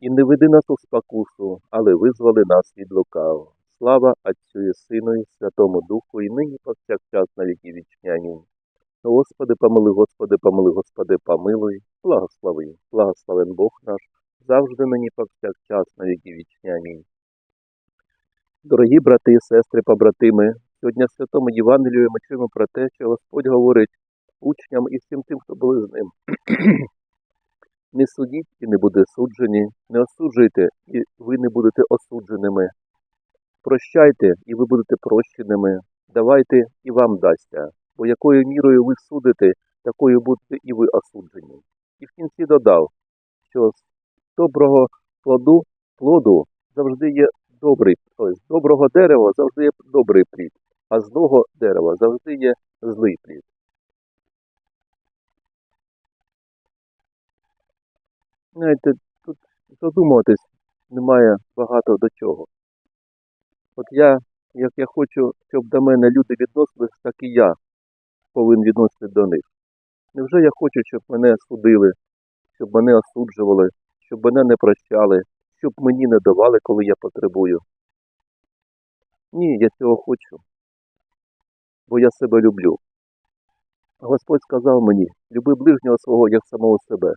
І не веди нас у спокусу, але визволи нас від лукавого. Слава Отцю і Сину і Святому Духу, і нині повсякчас на віки вічні. Господи, помили, Господи, помили, Господи, помилуй, благослови, благословен Бог наш, завжди нині повсякчас на віки вічні. Дорогі брати сестри, побратими, сьогодні Святому Євангелію ми чуємо про те, що Господь говорить учням і всім тим, хто були з ним. Не судіть і не буде суджені, не осуджуйте, і ви не будете осудженими. Прощайте, і ви будете прощеними. Давайте і вам дасться, бо якою мірою ви судите, такою будете і ви осуджені. І в кінці додав, що з доброго плоду плоду завжди є добрий, тобто з доброго дерева завжди є добрий плід, а з злого дерева завжди є злий плід. Знаєте, тут задумуватись немає багато до чого. От я, як я хочу, щоб до мене люди відносились, так і я повинен відносити до них. Невже я хочу, щоб мене судили, щоб мене осуджували, щоб мене не прощали, щоб мені не давали, коли я потребую? Ні, я цього хочу, бо я себе люблю. Господь сказав мені, люби ближнього свого як самого себе.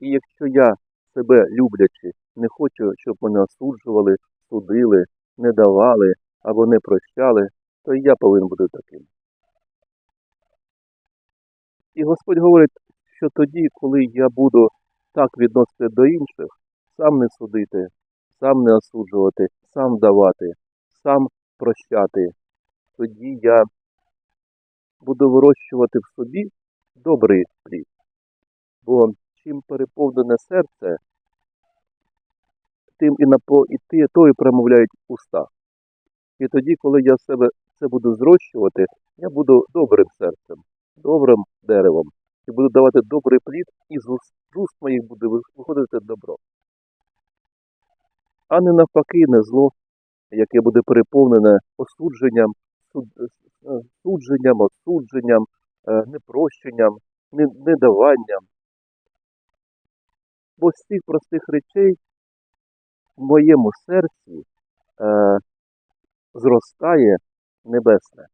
І якщо я себе люблячи, не хочу, щоб мене осуджували, судили, не давали або не прощали, то я повинен бути таким. І Господь говорить, що тоді, коли я буду так відносити до інших, сам не судити, сам не осуджувати, сам давати, сам прощати, тоді я буду вирощувати в собі добрий плід. Бо чим переповнене серце, тим і напо і ти, то і промовляють уста. І тоді, коли я себе це буду зрощувати, я буду добрим серцем, добрим деревом, і буду давати добрий плід, і з уст, моїх буде виходити добро. А не навпаки, не зло, яке буде переповнене осудженням, суд, е, судженням, осудженням, е, непрощенням, недаванням. Бо з цих простих речей в моєму серці е, зростає небесне.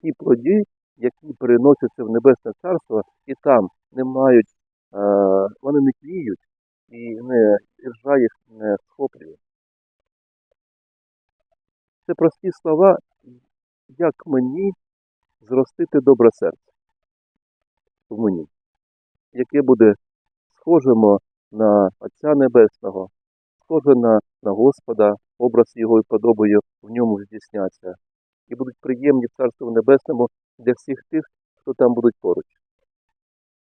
Ті плоді, які переносяться в Небесне Царство, і там не мають, е, вони не тліють, і не іржа їх не схоплює. Це прості слова, як мені зростити добре серце в мені, яке буде схожим на Отця Небесного, схоже на, на Господа, образ Його і подобою в ньому здійсняться, і будуть приємні в Царству Небесному для всіх тих, хто там будуть поруч.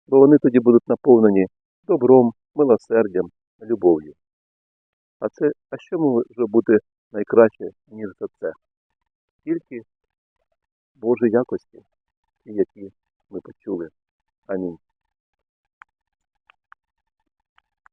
Бо вони тоді будуть наповнені добром, милосердям, любов'ю. А це, а що може бути найкраще, ніж за це? Тільки Божі якості, які ми почули. Амінь.